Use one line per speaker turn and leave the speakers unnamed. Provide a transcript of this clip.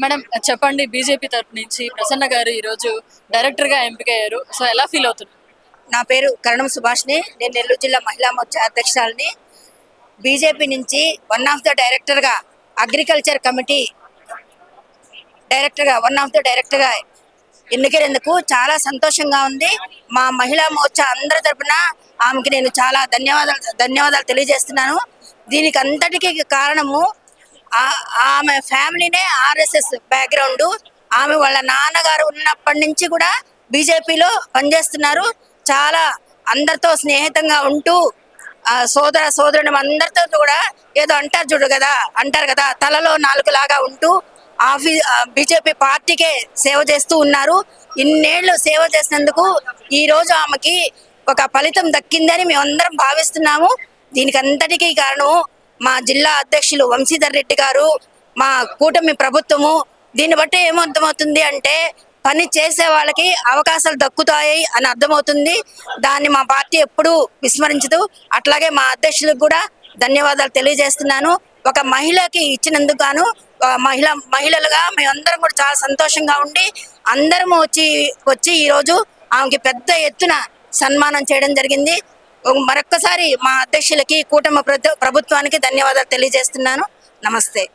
Madam చెప్పండి BJP తరపు నుంచి ప్రసన్న గారు ఈరోజు డైరెక్టర్గా ఎంపికయ్యారు సో ఎలా ఫీల్ అవుతున్నారు
నా పేరు కరణం సుభాష్ని. నేను నెల్లూరు జిల్లా మహిళా మోర్చా అధ్యక్షురాలిని. బీజేపీ నుంచి వన్ ఆఫ్ ద డైరెక్టర్గా అగ్రికల్చర్ కమిటీ డైరెక్టర్గా వన్ ఆఫ్ ద డైరెక్టర్గా ఎన్నికైనందుకు చాలా సంతోషంగా ఉంది. మా మహిళా మోర్చా అందరి తరపున ఆమెకి నేను చాలా ధన్యవాదాలు ధన్యవాదాలు తెలియజేస్తున్నాను. దీనికి అంతటికీ కారణము ఆమె ఫ్యామిలీనే ఆర్ఎస్ఎస్ బ్యాక్గ్రౌండ్ ఆమె వాళ్ళ నాన్నగారు ఉన్నప్పటి నుంచి కూడా బీజేపీలో పనిచేస్తున్నారు. చాలా అందరితో స్నేహితంగా ఉంటూ ఆ సోదర సోదరుని అందరితో కూడా ఏదో అంటారు చూడు కదా అంటారు కదా తలలో నాలుగు లాగా ఉంటూ ఆఫీ బీజేపీ పార్టీకే సేవ చేస్తూ ఉన్నారు. ఇన్నేళ్ళు సేవ చేసినందుకు ఈరోజు ఆమెకి ఒక ఫలితం దక్కిందని మేమందరం భావిస్తున్నాము. దీనికి అంతటికీ కారణం మా జిల్లా అధ్యక్షులు వంశీధర్ రెడ్డి గారు మా కూటమి ప్రభుత్వము దీన్ని బట్టి ఏమర్థమవుతుంది అంటే పని చేసే వాళ్ళకి అవకాశాలు దక్కుతాయి అని అర్థమవుతుంది. దాన్ని మా పార్టీ ఎప్పుడూ విస్మరించదు. అట్లాగే మా అధ్యక్షులకు కూడా ధన్యవాదాలు తెలియజేస్తున్నాను. ఒక మహిళకి ఇచ్చినందుకు గాను మహిళ మహిళలుగా మేమందరం కూడా చాలా సంతోషంగా ఉండి అందరం వచ్చి వచ్చి ఈరోజు ఆమెకి పెద్ద ఎత్తున సన్మానం చేయడం జరిగింది. మరొక్కసారి మా అధ్యక్షులకి కూటమి ప్రభుత్వానికి ధన్యవాదాలు తెలియజేస్తున్నాను. నమస్తే.